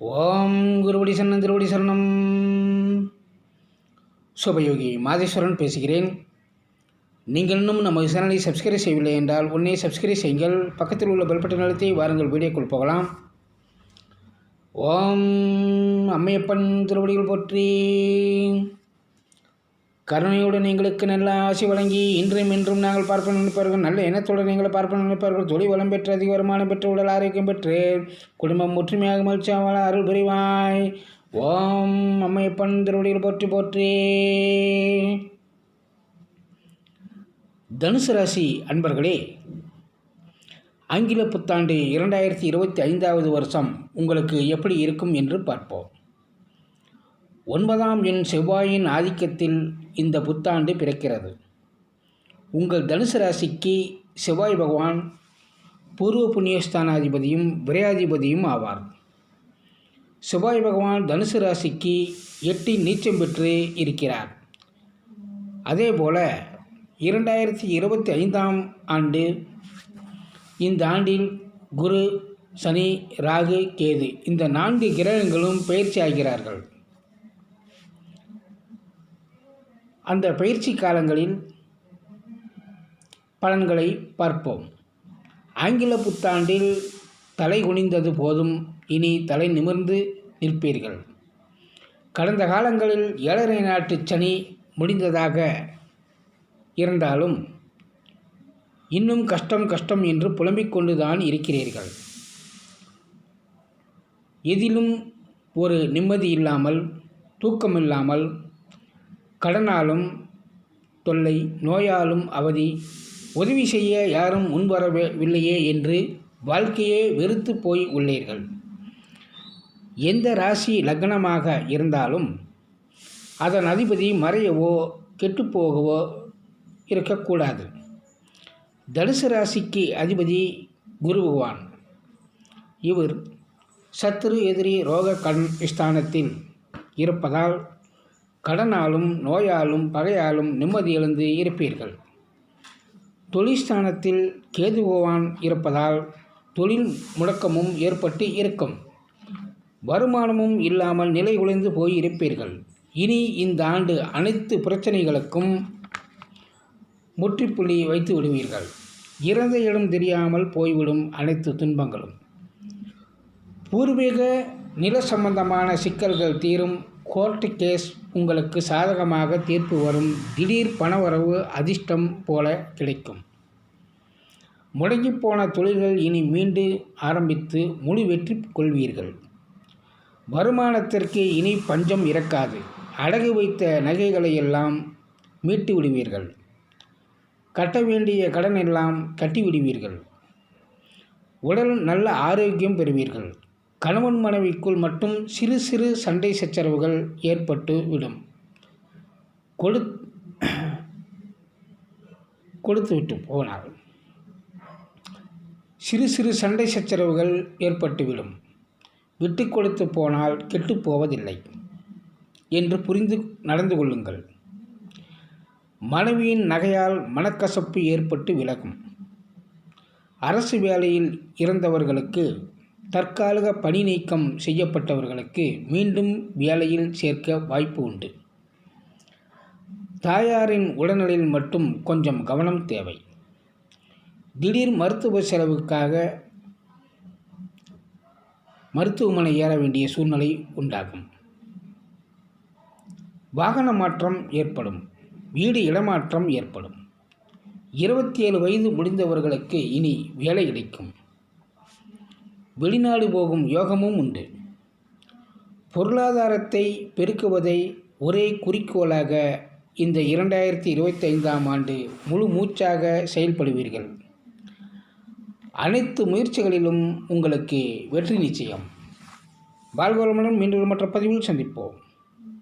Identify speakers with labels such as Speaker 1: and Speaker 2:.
Speaker 1: ஓம் குருவடி சரணம் திருவடி சரணம் சுபயோகி மாதேஸ்வரன் பேசுகிறேன். நீங்கள் இன்னும் நம்ம சேனலை சப்ஸ்கிரைப் செய்யவில்லை என்றால் உன்னை சப்ஸ்கிரைப் செய்யுங்கள். பக்கத்தில் உள்ள பெல் நிலத்தை வாருங்கள். வீடியோக்குள் போகலாம். ஓம் அம்மையப்பன் திருவடிகள் போற்றி. கருணையோடு நீங்களுக்கு நல்ல ஆசி வழங்கி இன்றும் இன்றும் நாங்கள் பார்க்க நினைப்பார்கள் நல்ல எண்ணத்துடன் நீங்கள் பார்ப்ப நினைப்பார்கள் தொழில் வளம் பெற்று அதிக வருமானம் பெற்று உடல் ஆரோக்கியம் பெற்று குடும்பம் ஒற்றுமையாக மகிழ்ச்சியாக அருள் புரிவாய். ஓம் அம்மையப்பன் திருவடியில் போற்றி போற்றி. தனுசு ராசி அன்பர்களே ஆங்கில புத்தாண்டு இரண்டாயிரத்தி இருபத்தி ஐந்தாவது வருஷம் உங்களுக்கு எப்படி இருக்கும் என்று பார்ப்போம். ஒன்பதாம் எண் செவ்வாயின் ஆதிக்கத்தில் இந்த புத்தாண்டு பிறக்கிறது. உங்கள் தனுசு ராசிக்கு செவ்வாய் பகவான் பூர்வ புண்ணியஸ்தானாதிபதியும் விரையாதிபதியும் ஆவார். செவ்வாய் பகவான் தனுசு ராசிக்கு எட்டி நீச்சம் பெற்று இருக்கிறார். அதேபோல இரண்டாயிரத்தி இருபத்தி ஐந்தாம் ஆண்டு இந்த ஆண்டில் குரு சனி ராகு கேது இந்த நான்கு கிரகங்களும் பயிற்சி ஆகிறார்கள். அந்த பயிற்சி காலங்களில் பலன்களை பார்ப்போம். ஆங்கில புத்தாண்டில் தலை குனிந்தது போதும் இனி தலை நிமிர்ந்து நிற்பீர்கள். கடந்த காலங்களில் ஏழரை நாட்டு சனி முடிந்ததாக இருந்தாலும் இன்னும் கஷ்டம் கஷ்டம் என்று புலம்பிக் கொண்டுதான் இருக்கிறீர்கள். எதிலும் ஒரு நிம்மதி இல்லாமல் தூக்கமில்லாமல் கடனாலும் தொல்லை நோயாலும் அவதி. உதவி செய்ய யாரும் முன்வரவில்லையே என்று வாழ்க்கையே வெறுத்து போய் உள்ளீர்கள். எந்த ராசி லக்னமாக இருந்தாலும் அதன் அதிபதி மறையவோ கெட்டுப்போகவோ இருக்கக்கூடாது. தனுசு ராசிக்கு அதிபதி குரு பகவான். இவர் சத்துரு எதிரி ரோக கண் ஸ்தானத்தில் இருப்பதால் கடனாலும் நோயாலும் பகையாலும் நிம்மதி எழுந்து இருப்பீர்கள். தொழில்ஸ்தானத்தில் கேது பகவான் இருப்பதால் தொழில் முடக்கமும் ஏற்பட்டு இருக்கும். வருமானமும் இல்லாமல் நிலை குலைந்து போய் இருப்பீர்கள் இனி இந்த ஆண்டு அனைத்து பிரச்சனைகளுக்கும் முற்றுப்புள்ளி வைத்து விடுவீர்கள். இறந்த இடம் தெரியாமல் போய்விடும் அனைத்து துன்பங்களும். பூர்வீக நில சம்பந்தமான சிக்கல்கள் தீரும். கோர்ட்டு கேஸ் உங்களுக்கு சாதகமாக தீர்ப்பு வரும். திடீர் பணவரவு அதிர்ஷ்டம் போல கிடைக்கும். முடங்கிப்போன தொழில்கள் இனி மீண்டு ஆரம்பித்து முழு வெற்றி கொள்வீர்கள். வருமானத்திற்கு இனி பஞ்சம் இறக்காது. அடகு வைத்த நகைகளை எல்லாம் மீட்டு விடுவீர்கள். கட்ட வேண்டிய கடன் எல்லாம் கட்டிவிடுவீர்கள் உடல் நல்ல ஆரோக்கியம் பெறுவீர்கள். கணவன் மனைவிக்குள் மட்டும் சிறு சிறு சண்டை சச்சரவுகள் ஏற்பட்டு விடும். கொடு கொடுத்து விட்டு போனார். சிறு சிறு சண்டை சச்சரவுகள் ஏற்பட்டுவிடும் விட்டு கொடுத்து போனால் கெட்டுப்போவதில்லை என்று புரிந்து நடந்து கொள்ளுங்கள். மனைவியின் நகையால் மனக்கசப்பு ஏற்பட்டு விலகும். அரசு வேலையில் இறந்தவர்களுக்கு தற்காலிக பணி நீக்கம் செய்யப்பட்டவர்களுக்கு மீண்டும் வேலையில் சேர்க்க வாய்ப்பு உண்டு. தாயாரின் உடல்நிலையில் மட்டும் கொஞ்சம் கவனம் தேவை. திடீர் மருத்துவ செலவுக்காக மருத்துவமனை ஏற வேண்டிய சூழ்நிலை உண்டாகும். வாகன மாற்றம் ஏற்படும். வீடு இடமாற்றம் ஏற்படும். இருபத்தி ஏழு வயது முடிந்தவர்களுக்கு இனி வேலை கிடைக்கும். வெளிநாடு போகும் யோகமும் உண்டு. பொருளாதாரத்தை பெருக்குவதை ஒரே குறிக்கோளாக இந்த இரண்டாயிரத்தி இருபத்தி ஐந்தாம் ஆண்டு முழு மூச்சாக செயல்படுவீர்கள். அனைத்து முயற்சிகளிலும் உங்களுக்கு வெற்றி நிச்சயம். வாழ்வளமுடன் மீண்டும் மற்ற பதிவில் சந்திப்போம்.